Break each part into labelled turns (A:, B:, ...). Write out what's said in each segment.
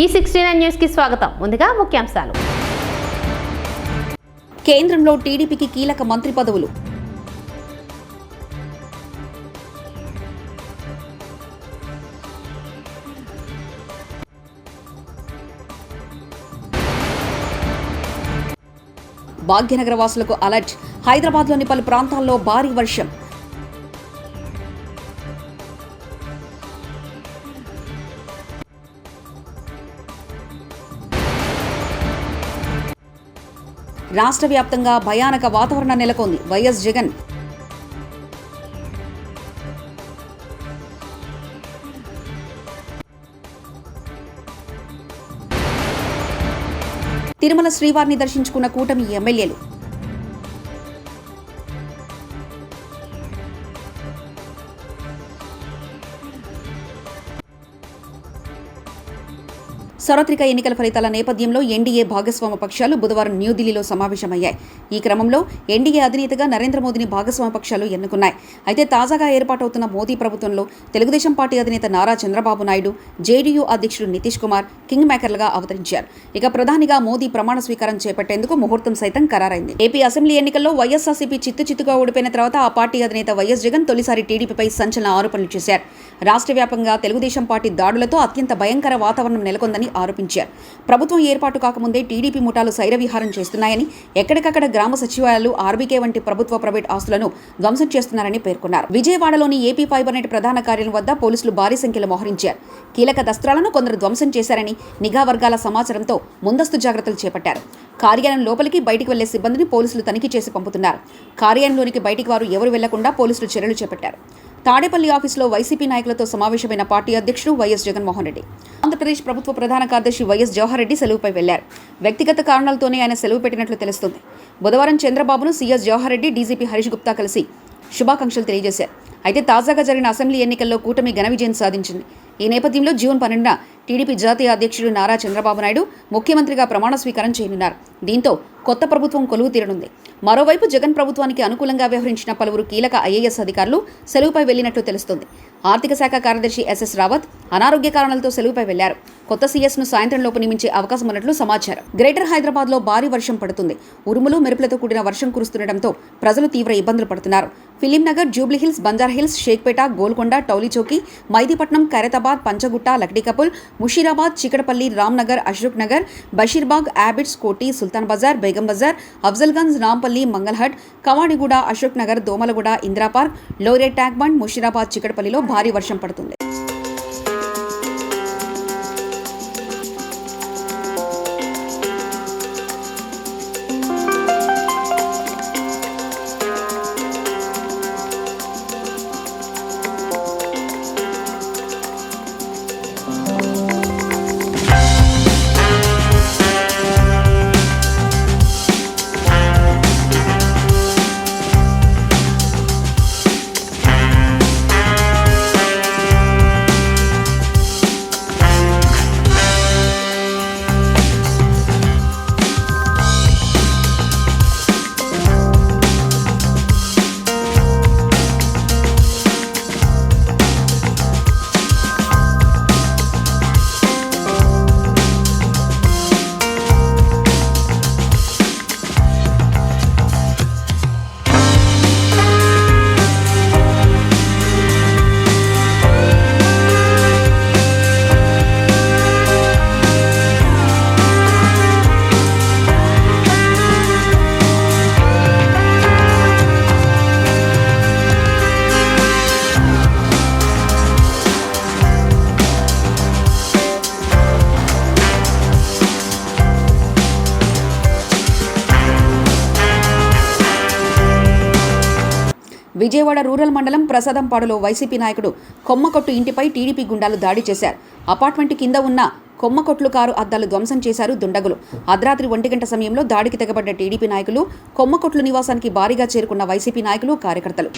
A: ఈ sixty nine కి స్వాగతం ముందుగా ముఖ్యాంశాలు కేంద్రంలో టీడీపీకి కీలక మంత్రి పదవులు భాగ్యనగర వాసులకు అలర్ట్ హైదరాబాద్లోని పలు ప్రాంతాల్లో భారీ వర్షం రాష్ట్ర వ్యాప్తంగా భయానక వాతావరణం నెలకొంది వైఎస్ జగన్ తిరుమల శ్రీవారిని దర్శించుకున్న కూటమి ఎమ్మెల్యేలు సార్వత్రిక ఎన్నికల ఫలితాల నేపథ్యంలో ఎన్డీఏ భాగస్వామ పక్షాలు బుధవారం న్యూఢిల్లీలో సమావేశమయ్యాయి ఈ క్రమంలో ఎన్డీఏ అధినేతగా నరేంద్ర మోదీని భాగస్వామ పక్షాలు ఎన్నుకున్నాయి అయితే తాజాగా ఏర్పాటవుతున్న మోదీ ప్రభుత్వంలో తెలుగుదేశం పార్టీ అధినేత నారా చంద్రబాబు నాయుడు జేడీయూ అధ్యక్షుడు నితీష్ కుమార్ కింగ్ మేకర్లుగా అవతరించారు ఇక ప్రధానిగా మోదీ ప్రమాణ స్వీకారం చేపట్టేందుకు ముహూర్తం సైతం ఖరారైంది ఏపీ అసెంబ్లీ ఎన్నికల్లో వైఎస్ఆర్సీపీ చిత్తు చిత్తుగా ఓడిపోయిన తర్వాత ఆ పార్టీ అధినేత వైఎస్ జగన్ తొలిసారి టీడీపీపై సంచలన ఆరోపణలు చేశారు రాష్ట్ర వ్యాప్తంగా తెలుగుదేశం పార్టీ దాడులతో అత్యంత భయంకర వాతావరణం నెలకొందని అని ఆరోపించారు ప్రభుత్వం ఏర్పాటు కాకముందే టీడీపీ ముఠాలు శైరవిహారం చేస్తున్నాయని ఎక్కడికక్కడ గ్రామ సచివాలయాలు ఆర్బీకే వంటి ప్రభుత్వ ప్రైవేట్ ఆస్తులను ధ్వంసం చేస్తున్నారని పేర్కొన్నారు విజయవాడలోని ఏపీ ఫైబర్ నెట్ ప్రధాన కార్యాలయం వద్ద పోలీసులు భారీ సంఖ్యలో మోహరించారు కీలక దస్త్రాలను కొందరు ధ్వంసం చేశారని నిఘా వర్గాల సమాచారంతో ముందస్తు జాగ్రత్తలు చేపట్టారు కార్యాలయం లోపలికి బయటికి వెళ్లే సిబ్బందిని పోలీసులు తనిఖీ చేసి పంపుతున్నారు కార్యాలయంలోనికి బయటికి వారు ఎవరు వెళ్లకుండా పోలీసులు చర్యలు చేపట్టారు తాడేపల్లి ఆఫీసులో వైసీపీ నాయకులతో సమావేశమైన పార్టీ అధ్యక్షుడు వైఎస్ జగన్మోహన్ రెడ్డి ఆంధ్రప్రదేశ్ ప్రభుత్వ ప్రధాన కార్యదర్శి వైఎస్ జవహర్ రెడ్డి సెలవుపై వెళ్లారు వ్యక్తిగత కారణాలతోనే ఆయన సెలవు పెట్టినట్లు తెలుస్తుంది బుధవారం చంద్రబాబును సీఎస్ జవహర్ రెడ్డి డీజీపీ హరీష్ గుప్తా కలిసి శుభాకాంక్షలు తెలియజేశారు అయితే తాజాగా జరిగిన అసెంబ్లీ ఎన్నికల్లో కూటమి ఘన విజయం సాధించింది ఈ నేపథ్యంలో జూన్ పన్నెండున టీడీపీ జాతీయ అధ్యక్షుడు నారా చంద్రబాబు నాయుడు ముఖ్యమంత్రిగా ప్రమాణ స్వీకారం చేయనున్నారు దీంతో కొత్త ప్రభుత్వం కొలువు తీరనుంది మరోవైపు జగన్ ప్రభుత్వానికి అనుకూలంగా వ్యవహరించిన పలువురు కీలక ఐఏఎస్ అధికారులు సెలవుపై వెళ్లినట్లు తెలుస్తోంది ఆర్థిక శాఖ కార్యదర్శి ఎస్ఎస్ రావత్ అనారోగ్య కారణాలతో సెలవుపై వెళ్లారు కొత్త సీఎస్ను సాయంత్రంలోపు నియమించే అవకాశం ఉన్నట్లు సమాచారం గ్రేటర్ హైదరాబాద్లో భారీ వర్షం పడుతుంది ఉరుములు మెరుపులతో కూడిన వర్షం కురుస్తుండటంతో ప్రజలు తీవ్ర ఇబ్బందులు పడుతున్నారు ఫిలింనగర్ జూబ్లీహిల్స్ బంజార్హిల్స్ షేక్పేట గోల్కొండ టౌలీచౌకి మైదీపట్నం ఖైరతాబాద్ హైదరాబాద్ పంచగుట్ట లక్డికపుల్ ముషీరాబాద్ చికడపల్లి రామ్నగర్ అశోక్ నగర్ బషీర్బాగ్ యాబిట్స్ కోటి సుల్తాన్ బజార్ బేగం బజార్ అఫ్జల్గంజ్ రాంపల్లి మంగల్హట్ కవాణిగూడ అశోక్ నగర్ దోమలగూడ ఇంద్రాపార్క్ లోరే ట్యాగ్బండ్ బండ్ ముషీరాబాద్ చికడపల్లిలో భారీ వర్షం పడుతుంది విజయవాడ రూరల్ మండలం ప్రసాదంపాడులో వైసీపీ నాయకుడు కొమ్మకొట్టు ఇంటిపై టీడీపీ గుండాలు దాడి చేశారు అపార్ట్మెంట్ కింద ఉన్న కొమ్మకొట్లు కారు అద్దాలు ధ్వంసం చేశారు దుండగులు అర్ధరాత్రి ఒంటి గంట సమయంలో దాడికి తెగబడ్డ టీడీపీ నాయకులు కొమ్మకొట్లు నివాసానికి భారీగా చేరుకున్న వైసీపీ నాయకులు కార్యకర్తలు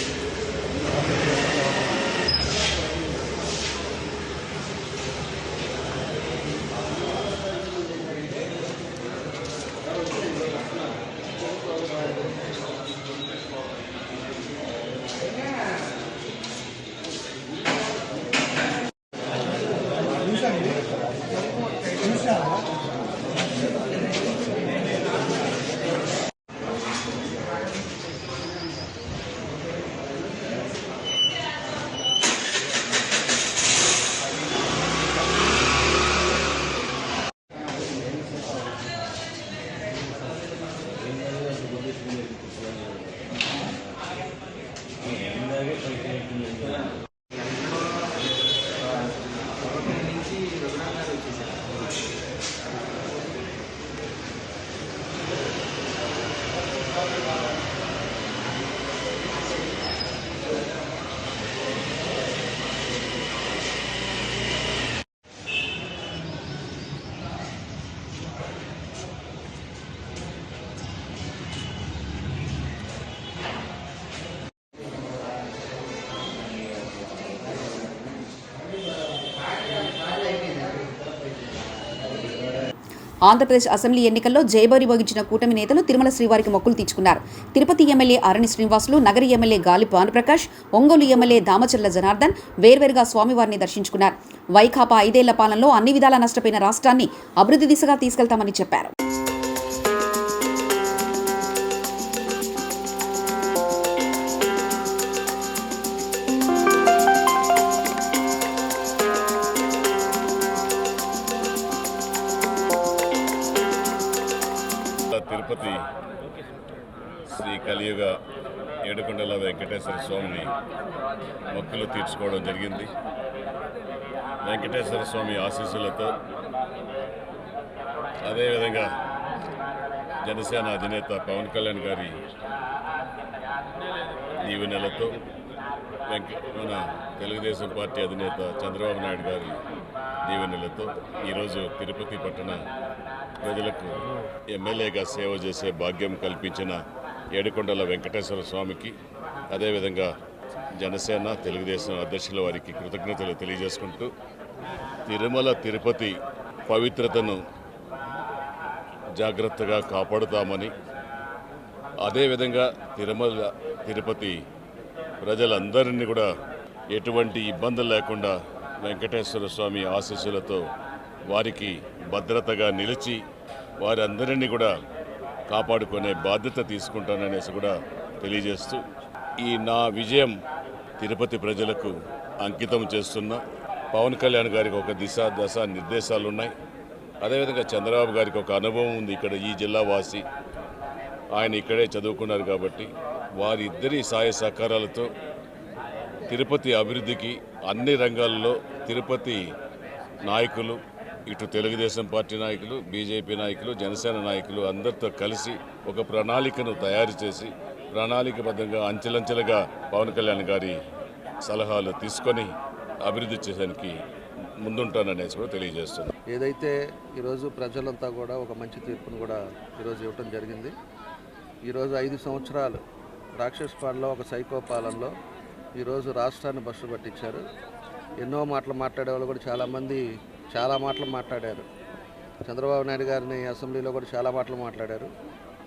A: ఆంధ్రప్రదేశ్ అసెంబ్లీ ఎన్నికల్లో జయబరి భోగించిన కూటమి నేతలు తిరుమల శ్రీవారికి మొక్కులు తీర్చుకున్నారు తిరుపతి ఎమ్మెల్యే అరణి శ్రీనివాసులు నగర ఎమ్మెల్యే గాలి భానుప్రకాష్ ఒంగోలు ఎమ్మెల్యే దామచర్ల జనార్దన్ వేర్వేరుగా స్వామివారిని దర్శించుకున్నారు వైకాపా ఐదేళ్ల పాలనలో అన్ని విధాల నష్టపోయిన రాష్ట్రాన్ని అభివృద్ధి దిశగా తీసుకెళ్తామని చెప్పారు
B: మీ ఆశీస్సులతో అదేవిధంగా జనసేన అధినేత పవన్ కళ్యాణ్ గారి నెలతో మన తెలుగుదేశం పార్టీ అధినేత చంద్రబాబు నాయుడు గారి నెలతో ఈరోజు తిరుపతి పట్టణ ప్రజలకు ఎమ్మెల్యేగా సేవ చేసే భాగ్యం కల్పించిన ఏడుకొండల వెంకటేశ్వర స్వామికి అదేవిధంగా జనసేన తెలుగుదేశం అధ్యక్షుల వారికి కృతజ్ఞతలు తెలియజేసుకుంటూ తిరుమల తిరుపతి పవిత్రతను జాగ్రత్తగా కాపాడుతామని అదేవిధంగా తిరుమల తిరుపతి ప్రజలందరినీ కూడా ఎటువంటి ఇబ్బందులు లేకుండా వెంకటేశ్వర స్వామి ఆశీస్సులతో వారికి భద్రతగా నిలిచి వారందరినీ కూడా కాపాడుకునే బాధ్యత తీసుకుంటాననేసి కూడా తెలియజేస్తూ ఈ నా విజయం తిరుపతి ప్రజలకు అంకితం చేస్తున్నా పవన్ కళ్యాణ్ గారికి ఒక దిశ దశ నిర్దేశాలు ఉన్నాయి అదేవిధంగా చంద్రబాబు గారికి ఒక అనుభవం ఉంది ఇక్కడ ఈ జిల్లా వాసి ఆయన ఇక్కడే చదువుకున్నారు కాబట్టి వారిద్దరి సాయ సహకారాలతో తిరుపతి అభివృద్ధికి అన్ని రంగాల్లో తిరుపతి నాయకులు ఇటు తెలుగుదేశం పార్టీ నాయకులు బీజేపీ నాయకులు జనసేన నాయకులు అందరితో కలిసి ఒక ప్రణాళికను తయారు చేసి ప్రణాళికబద్ధంగా అంచెలంచెలుగా పవన్ కళ్యాణ్ గారి సలహాలు తీసుకొని అభివృద్ధి చేయడానికి ముందుంటాననేసి కూడా తెలియజేస్తుంది
C: ఏదైతే ఈరోజు ప్రజలంతా కూడా ఒక మంచి తీర్పును కూడా ఈరోజు ఇవ్వటం జరిగింది ఈరోజు ఐదు సంవత్సరాలు రాక్షస్ పాలనలో ఒక సైకో పాలనలో ఈరోజు రాష్ట్రాన్ని బస్సు పట్టించారు ఎన్నో మాటలు మాట్లాడే వాళ్ళు కూడా చాలామంది చాలా మాటలు మాట్లాడారు చంద్రబాబు నాయుడు గారిని అసెంబ్లీలో కూడా చాలా మాటలు మాట్లాడారు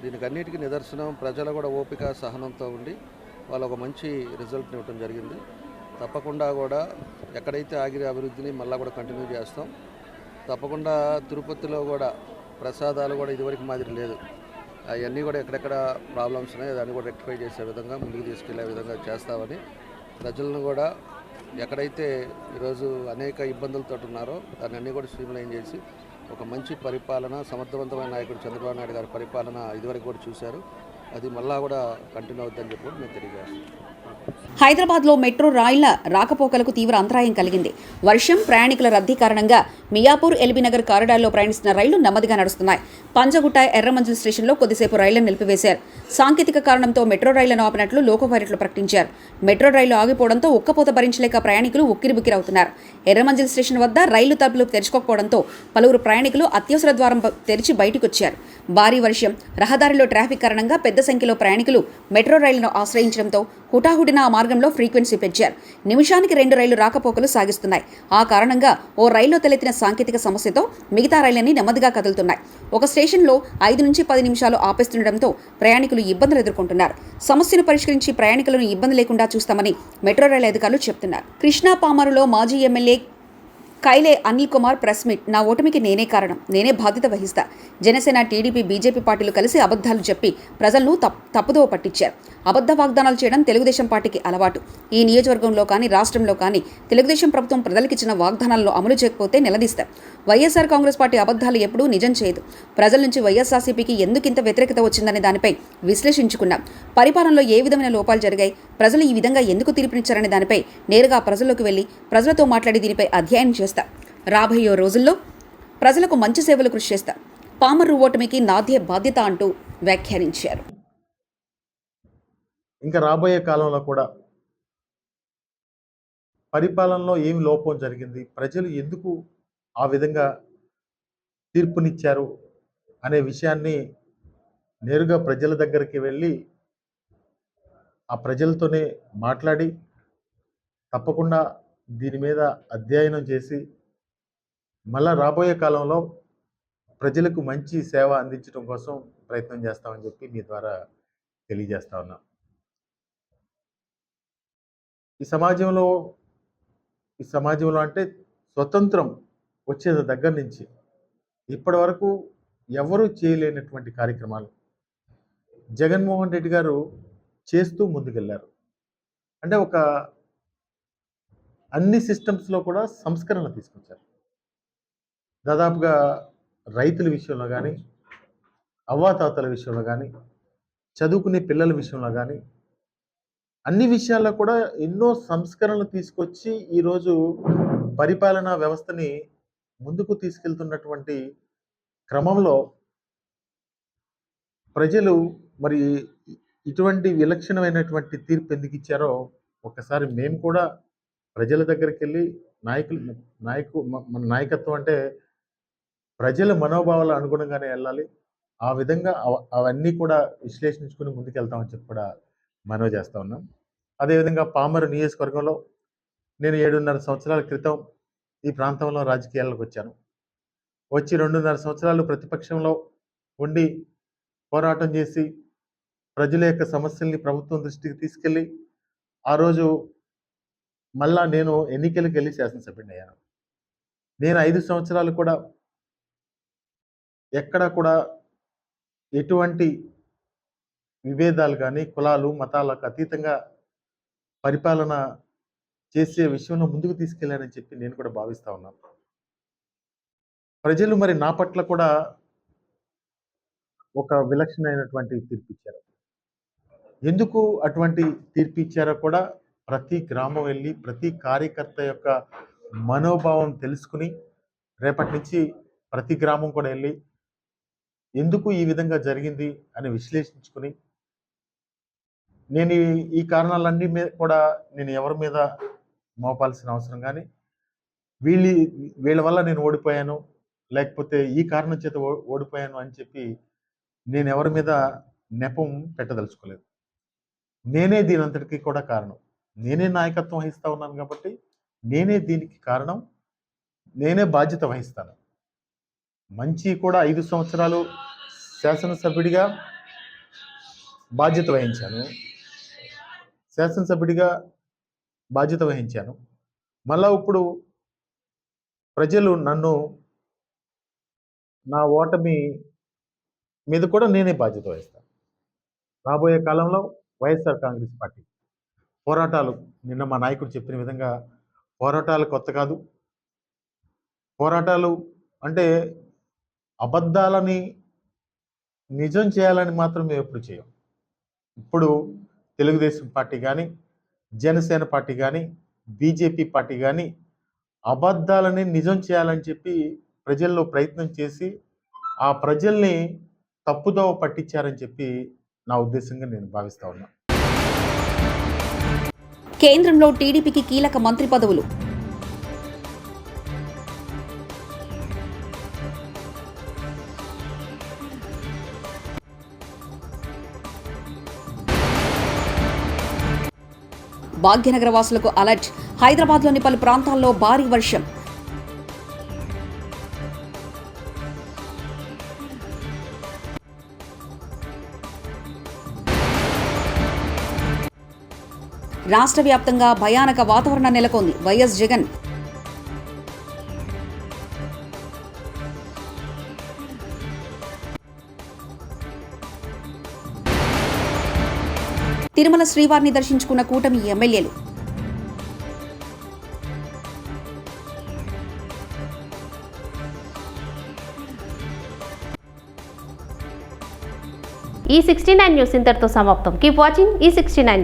C: దీనికి అన్నిటికీ నిదర్శనం ప్రజలు కూడా ఓపిక సహనంతో ఉండి వాళ్ళు ఒక మంచి రిజల్ట్ని ఇవ్వడం జరిగింది తప్పకుండా కూడా ఎక్కడైతే ఆగిరి అభివృద్ధిని మళ్ళీ కూడా కంటిన్యూ చేస్తాం తప్పకుండా తిరుపతిలో కూడా ప్రసాదాలు కూడా ఇదివరకు మాదిరి లేదు అవన్నీ కూడా ఎక్కడెక్కడ ప్రాబ్లమ్స్ ఉన్నాయో దాన్ని కూడా రెక్టిఫై చేసే విధంగా ముందుకు తీసుకెళ్లే విధంగా చేస్తామని ప్రజలను కూడా ఎక్కడైతే ఈరోజు అనేక ఇబ్బందులతో ఉన్నారో దాన్ని అన్నీ కూడా స్ట్రీమ్లైన్ చేసి ఒక మంచి పరిపాలన సమర్థవంతమైన నాయకుడు చంద్రబాబు నాయుడు గారి పరిపాలన ఇదివరకు కూడా చూశారు అది మళ్ళా కూడా కంటిన్యూ అవుతుందని చెప్పి మేము తెలియజేస్తాం
A: హైదరాబాద్లో మెట్రో రైళ్ల రాకపోకలకు తీవ్ర అంతరాయం కలిగింది వర్షం ప్రయాణికుల రద్దీ కారణంగా మియాపూర్ ఎల్బీనగర్ కారిడార్లో ప్రయాణిస్తున్న రైళ్లు నెమ్మదిగా నడుస్తున్నాయి పంజగుట్ట ఎర్రమంజుల్ స్టేషన్లో కొద్దిసేపు రైళ్లను నిలిపివేశారు సాంకేతిక కారణంతో మెట్రో రైళ్లను ఆపినట్లు లోకో పైలట్లు ప్రకటించారు మెట్రో రైళ్లు ఆగిపోవడంతో ఉక్కపోత భరించలేక ప్రయాణికులు అవుతున్నారు ఎర్రమంజిల్ స్టేషన్ వద్ద రైలు తలుపులు తెరుచుకోకపోవడంతో పలువురు ప్రయాణికులు అత్యవసర ద్వారం తెరిచి బయటకొచ్చారు భారీ వర్షం రహదారిలో ట్రాఫిక్ కారణంగా పెద్ద సంఖ్యలో ప్రయాణికులు మెట్రో రైళ్లను ఆశ్రయించడంతో హుటాహుటిన ఆ మార్గంలో ఫ్రీక్వెన్సీ పెంచారు నిమిషానికి రెండు రైళ్లు రాకపోకలు సాగిస్తున్నాయి ఆ కారణంగా ఓ రైల్లో తలెత్తిన సాంకేతిక సమస్యతో మిగతా రైళ్లన్నీ నెమ్మదిగా కదులుతున్నాయి ఒక స్టేషన్లో ఐదు నుంచి పది నిమిషాలు ఆపేస్తుండటంతో ప్రయాణికులు ఇబ్బందులు ఎదుర్కొంటున్నారు సమస్యను పరిష్కరించి ప్రయాణికులను ఇబ్బంది లేకుండా చూస్తామని మెట్రో రైలు అధికారులు చెప్తున్నారు కృష్ణా పామరులో మాజీ MLA Kaile Anil Kumar press meet నా ఓటమికి నేనే కారణం నేనే బాధ్యత వహిస్తా జనసేన టీడీపీ బీజేపీ పార్టీలు కలిసి అబద్ధాలు చెప్పి ప్రజలను తప్పుదోవ పట్టించారు అబద్ధ వాగ్దానాలు చేయడం తెలుగుదేశం పార్టీకి అలవాటు ఈ నియోజకవర్గంలో కానీ రాష్ట్రంలో కానీ తెలుగుదేశం ప్రభుత్వం ప్రజలకిచ్చిన వాగ్దానాలను అమలు చేయకపోతే నిలదీస్తారు వైఎస్ఆర్ కాంగ్రెస్ పార్టీ అబద్ధాలు ఎప్పుడూ నిజం చేయదు ప్రజల నుంచి వైఎస్ఆర్సీపీకి ఎందుకు ఇంత వ్యతిరేకత వచ్చిందనే దానిపై విశ్లేషించుకున్నాం పరిపాలనలో ఏ విధమైన లోపాలు జరిగాయి ప్రజలు ఈ విధంగా ఎందుకు తీర్పునిచ్చారనే దానిపై నేరుగా ప్రజల్లోకి వెళ్ళి ప్రజలతో మాట్లాడి దీనిపై అధ్యయనం చేస్తా రాబోయే రోజుల్లో ప్రజలకు మంచి సేవలు కృషి చేస్తా పామరు ఓటమికి నాదే బాధ్యత అంటూ వ్యాఖ్యానించారు
D: ఇంకా రాబోయే కాలంలో కూడా పరిపాలనలో ఏం లోపం జరిగింది ప్రజలు ఎందుకు ఆ విధంగా తీర్పునిచ్చారు అనే విషయాన్ని నేరుగా ప్రజల దగ్గరికి వెళ్ళి ఆ ప్రజలతోనే మాట్లాడి తప్పకుండా దీని మీద అధ్యయనం చేసి మళ్ళా రాబోయే కాలంలో ప్రజలకు మంచి సేవ అందించడం కోసం ప్రయత్నం చేస్తామని చెప్పి మీ ద్వారా తెలియజేస్తా ఉన్నా ఈ సమాజంలో ఈ సమాజంలో అంటే స్వతంత్రం వచ్చేది దగ్గర నుంచి ఇప్పటి వరకు ఎవరూ చేయలేనటువంటి కార్యక్రమాలు జగన్మోహన్ రెడ్డి గారు చేస్తూ ముందుకెళ్ళారు అంటే ఒక అన్ని సిస్టమ్స్లో కూడా సంస్కరణ తీసుకొచ్చారు దాదాపుగా రైతుల విషయంలో కానీ అవ్వాతాతల విషయంలో కానీ చదువుకునే పిల్లల విషయంలో కానీ అన్ని విషయాల్లో కూడా ఎన్నో సంస్కరణలు తీసుకొచ్చి ఈరోజు పరిపాలనా వ్యవస్థని ముందుకు తీసుకెళ్తున్నటువంటి క్రమంలో ప్రజలు మరి ఇటువంటి విలక్షణమైనటువంటి తీర్పు ఎందుకు ఇచ్చారో ఒకసారి మేము కూడా ప్రజల దగ్గరికి వెళ్ళి నాయకులు నాయకు మన నాయకత్వం అంటే ప్రజల మనోభావాల అనుగుణంగానే వెళ్ళాలి ఆ విధంగా అవన్నీ కూడా విశ్లేషించుకుని ముందుకెళ్తామని చెప్పి కూడా మనవి చేస్తూ ఉన్నాం అదేవిధంగా పామరు నియోజకవర్గంలో నేను ఏడున్నర సంవత్సరాల క్రితం ఈ ప్రాంతంలో రాజకీయాలకు వచ్చాను వచ్చి రెండున్నర సంవత్సరాలు ప్రతిపక్షంలో ఉండి పోరాటం చేసి ప్రజల యొక్క సమస్యల్ని ప్రభుత్వం దృష్టికి తీసుకెళ్ళి ఆ రోజు మళ్ళా నేను ఎన్నికలకు వెళ్ళి శాసనసభ్యుని అయ్యాను నేను ఐదు సంవత్సరాలు కూడా ఎక్కడ కూడా ఎటువంటి విభేదాలు కానీ కులాలు మతాలకు అతీతంగా పరిపాలన చేసే విషయంలో ముందుకు తీసుకెళ్లారని చెప్పి నేను కూడా భావిస్తా ఉన్నాను ప్రజలు మరి నా పట్ల కూడా ఒక విలక్షణమైనటువంటి తీర్పు ఇచ్చారు ఎందుకు అటువంటి తీర్పు ఇచ్చారో కూడా ప్రతి గ్రామం వెళ్ళి ప్రతి కార్యకర్త యొక్క మనోభావం తెలుసుకుని రేపటి నుంచి ప్రతి గ్రామం కూడా వెళ్ళి ఎందుకు ఈ విధంగా జరిగింది అని విశ్లేషించుకుని నేను ఈ కారణాలన్నీ మీద కూడా నేను ఎవరి మీద మోపాల్సిన అవసరం కానీ వీళ్ళ వీళ్ళ వల్ల నేను ఓడిపోయాను లేకపోతే ఈ కారణం చేత ఓడిపోయాను అని చెప్పి నేను ఎవరి మీద నెపం పెట్టదలుచుకోలేదు నేనే దీని అంతటికి కూడా కారణం నేనే నాయకత్వం వహిస్తూ ఉన్నాను కాబట్టి నేనే దీనికి కారణం నేనే బాధ్యత వహిస్తాను మంచి కూడా ఐదు సంవత్సరాలు శాసనసభ్యుడిగా బాధ్యత వహించాను శాసనసభ్యుడిగా బాధ్యత వహించాను మళ్ళా ఇప్పుడు ప్రజలు నన్ను నా ఓటమి మీద కూడా నేనే బాధ్యత వహిస్తాను రాబోయే కాలంలో వైఎస్ఆర్ కాంగ్రెస్ పార్టీ పోరాటాలు నిన్న మా నాయకుడు చెప్పిన విధంగా పోరాటాలు కొత్త కాదు పోరాటాలు అంటే అబద్ధాలని నిజం చేయాలని మాత్రం మేము ఎప్పుడు చేయం ఇప్పుడు తెలుగుదేశం పార్టీ కానీ జనసేన పార్టీ కానీ బీజేపీ పార్టీ కానీ అబద్ధాలని నిజం చేయాలని చెప్పి ప్రజల్లో ప్రయత్నం చేసి ఆ ప్రజల్ని తప్పుదోవ పట్టించారని చెప్పి నా ఉద్దేశంగా నేను భావిస్తా ఉన్నా
A: కేంద్రంలో టీడీపీకి కీలక మంత్రి పదవులు భాగ్యనగర వాసులకు అలర్ట్ హైదరాబాద్లోని పలు ప్రాంతాల్లో భారీ వర్షం రాష్ట్ర వ్యాప్తంగా భయానక వాతావరణం నెలకొంది వైఎస్ జగన్ తిరుమల శ్రీవారిని దర్శించుకున్న కూటమి ఎమ్మెల్యేలు ఈ సిక్స్టీ నైన్ న్యూస్ ఇంతటితో సమాప్తం కీప్ వాచింగ్ ఈ సిక్స్టీ నైన్